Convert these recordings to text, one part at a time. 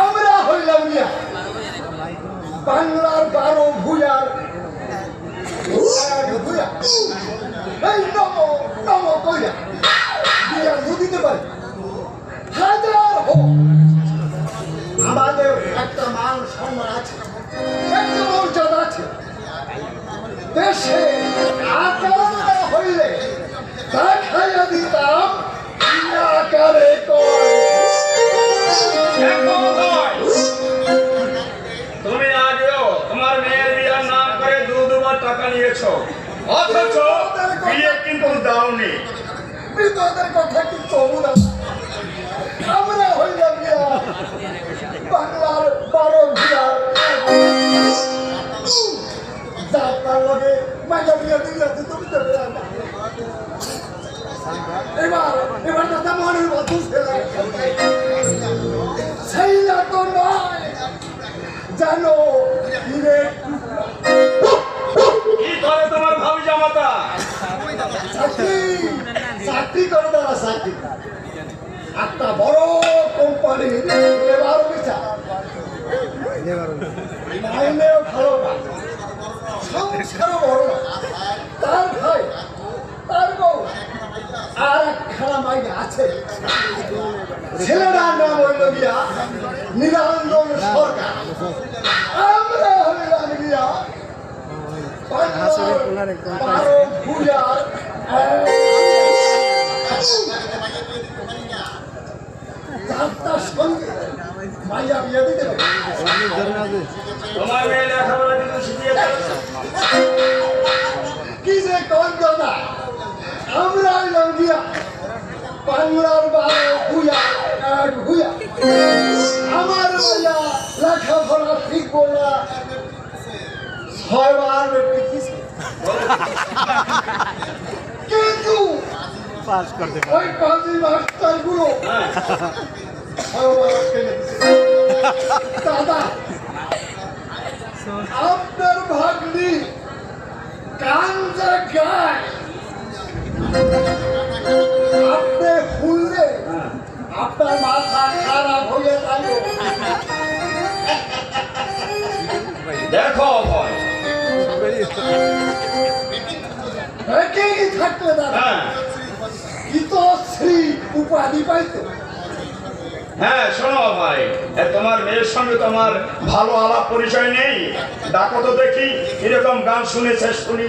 আমরা। হইলাম বাংলার বারো ভুয়ার। দিতে পারি। হাজার আমাদের একটা মান সম্মান আছে। একটা মর্যাদা আছে। দেশে টাকা নিয়েছো? অথচ বিয়ে কিন্তু দাওনি। বিপদের কথা কি কমু না? আমরা হইলাম বাংলার বারো ভিড়ার যাত্রার লগে মাইয়া বিয়া দিলে তুমি না এবার এবার দাদা মনের মতো ছেলে। সেই তো নয়, জানো চাকরি করে তারা চাকরি। একটা বড় কোম্পানি এবার বিচার। মাইনেও ভালো তার আর একখানা মাইনে আছে। ছেলেটার নাম হইল গিয়া নিরঞ্জন সরকার। কি যে কন্দনা। আমরা হইলাম গিয়া বাংলার বারো ভুয়া, এক ভুয়া। আমার বইয়া লেখাপড়া ঠিক না ছয়বার লিখেছি কিন্তু পাস করতে ওই পাঁচই মাস্টারগুলো দাদা আপনার ভাগ্নি কাঞ্জা গায় আপনি ফুললে আপনার মাথা খারাপ হয়ে গেল দেখো একেই থাকলে দাদা হ্যাঁ। উপাধি পাইতো। হ্যাঁ শোনো ভাই তোমার মেয়ের সঙ্গে তোমার ভালো আলাপ পরিচয় নেই। ডাকো তো দেখি এরকম গান শুনেছে শুনি।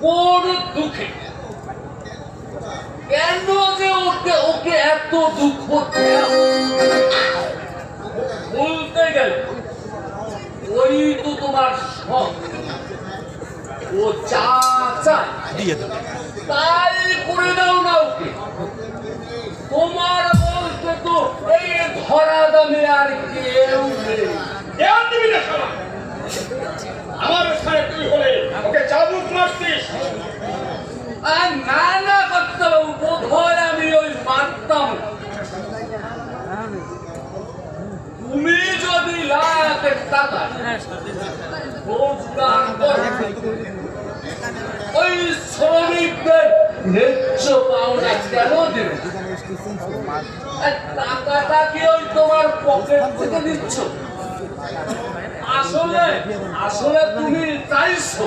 কোন দুঃখে? কেন যে ওকে ওকে এত দুঃখ বলতে গেলে ওই তো তোমার সব ও চা চায় তাই করে দাও না ওকে। তোমার বলতে তো এই ধরা দামে আর কেউ নেই। আমার স্থানে তুই হলে ওকে চাবুক তুমি যদি শ্রমিকদের ন্যায্য পাওনা কেন দেবে? টাকাটা কি ওই তোমার পকেট থেকে দিচ্ছ আসলে আসলে তুমি চাইছো।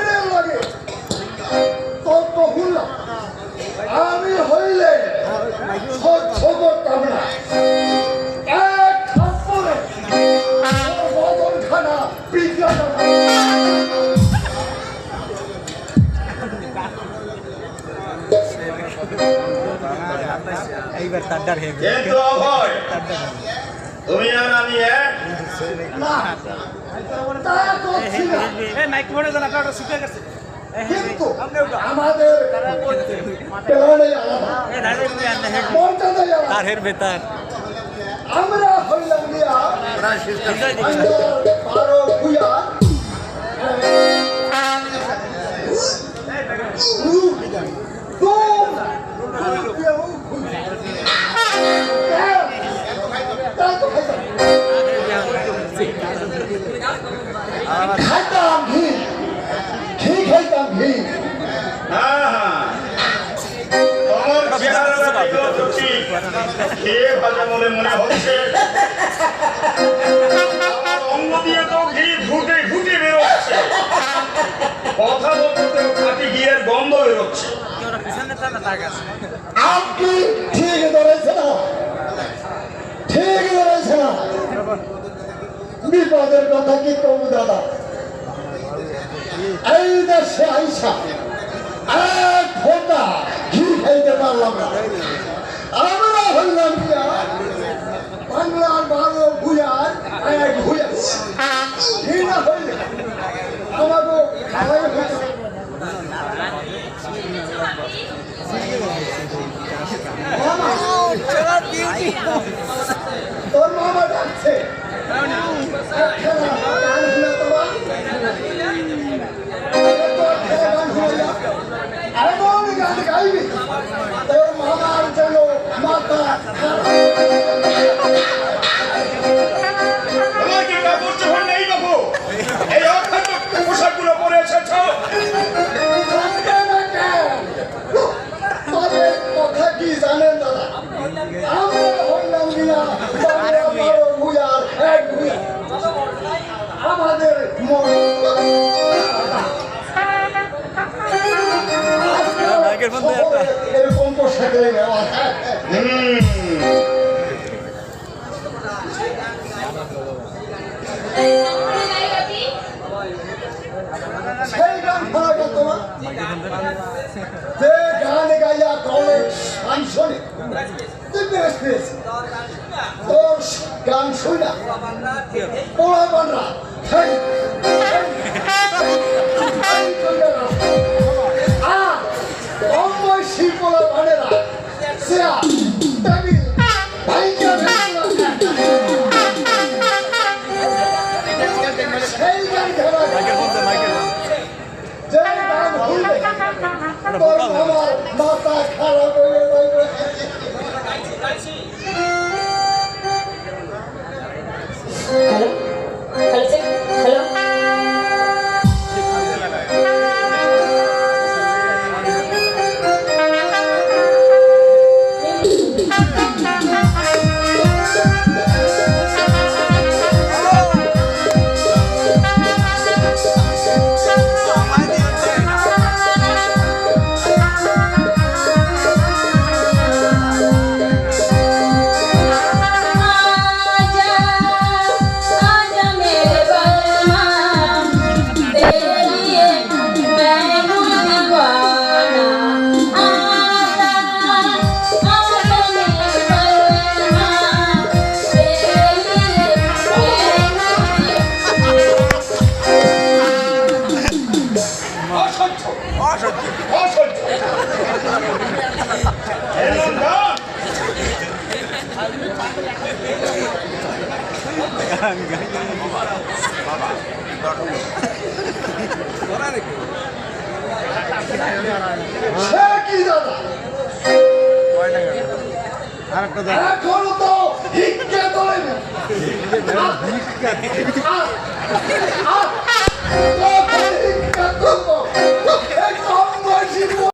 এই দাঁড়িয়ে পুরি আনলে হেড মর্যাদাই আলাদা তার হের বেতার আমরা হইলাম আন্দার বারো ভুয়া খাইতাম ঘি ঘি হ্যাঁ হ্যাঁ মনে হচ্ছে অঙ্গ দিয়ে তো ঘি ফুটে ফুটে বেরোচ্ছে কথা বলতেও খাটি ঘিয়ের গন্ধ বেরোচ্ছে আপনি ঠিক ধরেছে না ঠিক ধরেছে না বিপদের কথা কি কবু দাদা? এই দেশে আইসা এক ফোটা ঘি খাইতে পারলাম আমরা হইলাম গিয়া বাংলার বারো ভুয়ার এরকম পোশাকে নেওয়া সেই গান শোনা গেল তোমার যে গান গাইয়া কলেজ ফাংশনে তোর গান শুনা পোড়া বানরা বানেরা সেয়া টেবিল ভাইঙ্গা ভেঙে সেই গান খেলা যে গান হইলে তোর আমার মাথা খারাপ হয়ে যাবে হ্যালো হ্যালো আরেকটা দাও এখনও তো হিক্কে তোলে না হিক্কা